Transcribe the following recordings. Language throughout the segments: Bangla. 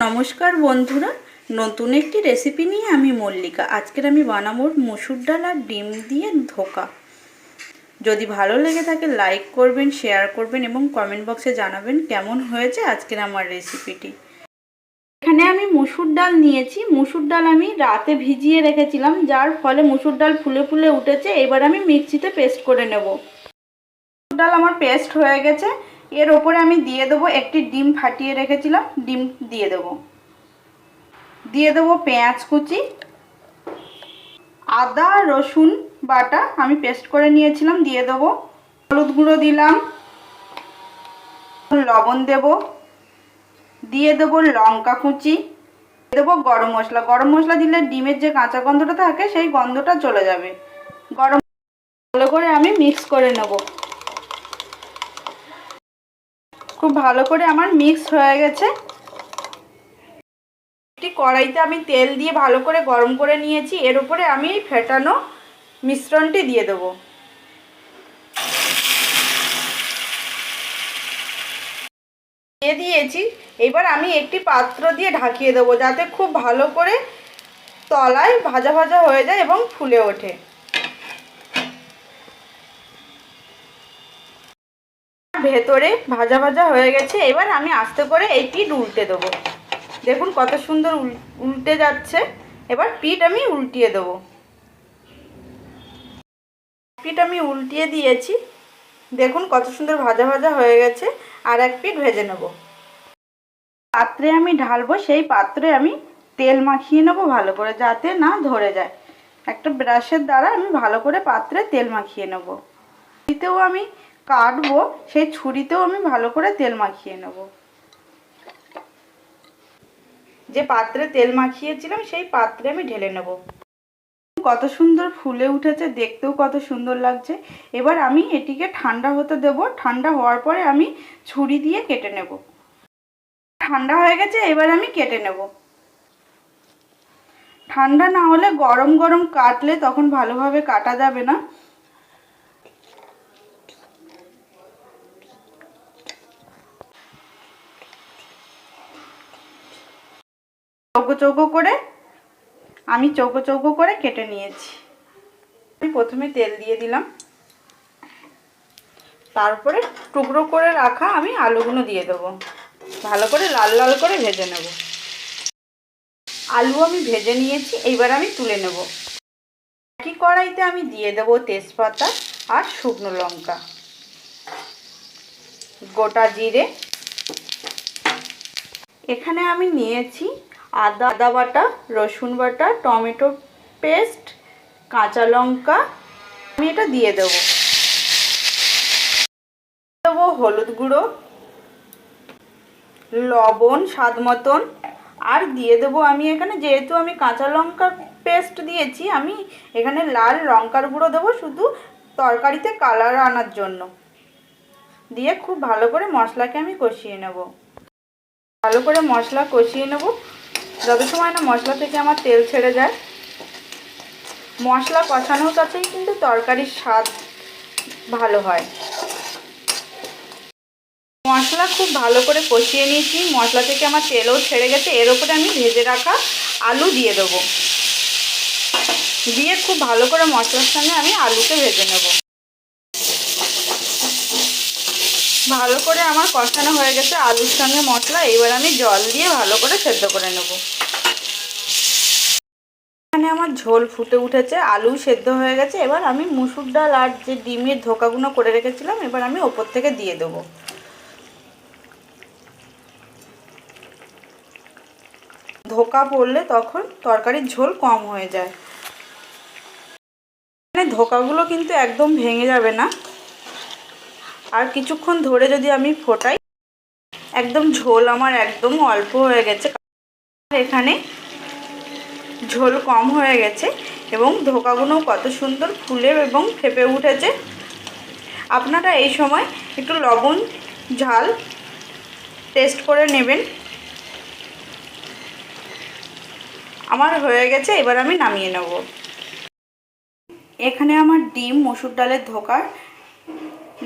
নমস্কার বন্ধুরা, নতুন একটি রেসিপি নিয়ে আমি মল্লিকা। আজকের আমি বানাবো মসুর ডাল আর ডিম দিয়ে ধোকা। যদি ভালো লেগে থাকে লাইক করবেন শেয়ার করবেন এবং কমেন্ট বক্সে জানাবেন কেমন হয়েছে আজকের আমার রেসিপিটি এখানে আমি মুসুর ডাল নিয়েছি। মুসুর ডাল আমি রাতে ভিজিয়ে রেখেছিলাম, যার ফলে মুসুর ডাল ফুলে ফুলে উঠেছে। এবার আমি মিক্সিতে পেস্ট করে নেব। মুসুর ডাল আমার পেস্ট হয়ে গেছে। এর ওপরে আমি দিয়ে দেবো একটি ডিম ফাটিয়ে রেখেছিলাম, ডিম দিয়ে দেবো। দিয়ে দেবো পেঁয়াজ কুচি, আদা, রসুন বাটা আমি পেস্ট করে নিয়েছিলাম, দিয়ে দেবো হলুদ গুঁড়ো দিলাম, লবণ দেব, দিয়ে দেবো লঙ্কা কুচি দেবো গরম মশলা। গরম মশলা দিলে ডিমের যে কাঁচা গন্ধটা থাকে, সেই গন্ধটা চলে যাবে। গরম ভালো করে আমি মিক্স করে নেব। খুব ভালো করে আমার মিক্স হয়ে গেছে। একটি কড়াইতে আমি তেল দিয়ে ভালো করে গরম করে নিয়েছি। এর উপরে আমি ফেটানো মিশ্রণটি দিয়ে দেব। দিয়ে দিয়েছি। এবার আমি একটি পাত্র দিয়ে ঢাকিয়ে দেবো যাতে খুব ভালো করে তলায় ভাজা ভাজা হয়ে যায় এবং ফুলে ওঠে। ভেতরে ভাজা ভাজা হয়ে গেছে। এবার আমি আস্তে করে এই পিঠ উল্টে দেবো। দেখুন কত সুন্দর উল্টে যাচ্ছে। এবার পিঠ আমি উল্টিয়ে দেবো। পিঠ আমি উল্টিয়ে দিয়েছি। দেখুন কত সুন্দর ভাজা ভাজা হয়ে গেছে। আর এক পিঠ ভেজে নেব। পাত্রে আমি ঢালবো, সেই পাত্রে আমি তেল মাখিয়ে নেব ভালো করে, যাতে না ধরে যায়। একটা ব্রাশের দ্বারা আমি ভালো করে পাত্রে তেল মাখিয়ে নেব। এতেও আমি কাটবো, সেই ছুরিতেও আমি ভালো করে তেল মাখিয়ে নেব। যে পাত্রে তেল মাখিয়েছিলাম, সেই পাত্রে আমি ঢেলে নেব। কত সুন্দর ফুলে উঠেছে, দেখতেও কত সুন্দর লাগছে। এবার আমি এটিকে ঠান্ডা হতে দেব। ঠান্ডা হওয়ার পরে আমি ছুরি দিয়ে কেটে নেব। ঠান্ডা হয়ে গেছে, এবার আমি কেটে নেব। ঠান্ডা না হলে গরম গরম কাটলে তখন ভালোভাবে কাটা যাবে না। চৌকো চৌকো করে, আমি চৌকো চৌকো করে কেটে নিয়েছি। আমি প্রথমে তেল দিয়ে দিলাম। তারপরে টুকরো করে রাখা আমি আলুগুলো দিয়ে দেবো। ভালো করে লাল লাল করে ভেজে নেব। আলু আমি ভেজে নিয়েছি, এইবার আমি তুলে নেব। একই কড়াইতে আমি দিয়ে দেবো তেজপাতা আর শুকনো লঙ্কা। গোটা জিরে। এখানে আমি নিয়েছি আদা আদা বাটা, রসুন বাটা, টমেটো পেস্ট, কাঁচা লঙ্কা। আমি এটা দিয়ে দেব। দেবো হলুদ গুঁড়ো, লবণ, স্বাদ মতন। আর দিয়ে দেবো আমি এখানে, যেহেতু আমি কাঁচা লঙ্কা পেস্ট দিয়েছি, আমি এখানে লাল লঙ্কার গুঁড়ো দেবো শুধু তরকারিতে কালার আনার জন্য। দিয়ে খুব ভালো করে মশলাকে আমি কষিয়ে নেব। ভালো করে মশলা কষিয়ে নেব। যত সময় না মশলা থেকে আমার তেল ছেড়ে যায়, মশলা কষানোর কাছেই কিন্তু তরকারির স্বাদ ভালো হয়। মশলা খুব ভালো করে কষিয়ে নিয়েছি, মশলা থেকে আমার তেলও ছেড়ে গেছে, এর ওপরে আমি ভেজে রাখা আলু দিয়ে দেবো। দিয়ে খুব ভালো করে মশলার সঙ্গে আমি আলুকে ভেজে নেব। ভালো করে আমার কষানো হয়ে গেছে আলুর সঙ্গে মশলা। এবার আমি জল দিয়ে ভালো করে সেদ্ধ করে নেব। এখানে আমার ঝোল ফুটে উঠেছে আলু সেদ্ধ হয়ে গেছে। এবার আমি মুসুর ডাল আর যে ডিমের ধোকাগুলো করে রেখেছিলাম, এবার আমি ওপর থেকে দিয়ে দেবো। ধোকা পড়লে তখন তরকারির ঝোল কম হয়ে যায়। এখানে ধোকাগুলো কিন্তু একদম ভেঙে যাবে না। আর কিছুক্ষণ ধরে যদি আমি ফোটাই, একদম ঝোল আমার একদম অল্প হয়ে গেছে এখানে ঝোল কম হয়ে গেছে এবং ধোকাগুলো কত সুন্দর ফুলে এবং ফেপে উঠেছে। আপনারা এই সময় একটু লবণ, ঝাল টেস্ট করে নেবেন। আমার হয়ে গেছে, এবার আমি নামিয়ে নেব। এখানে আমার ডিম, মসুর ডালের ধোকার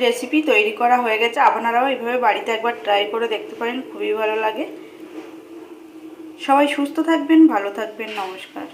রেসিপি তৈরি করা হয়ে গেছে। আপনারাও এইভাবে বাড়িতে একবার ট্রাই করে দেখতে পারেন, খুবই ভালো লাগে। সবাই সুস্থ থাকবেন, ভালো থাকবেন, নমস্কার।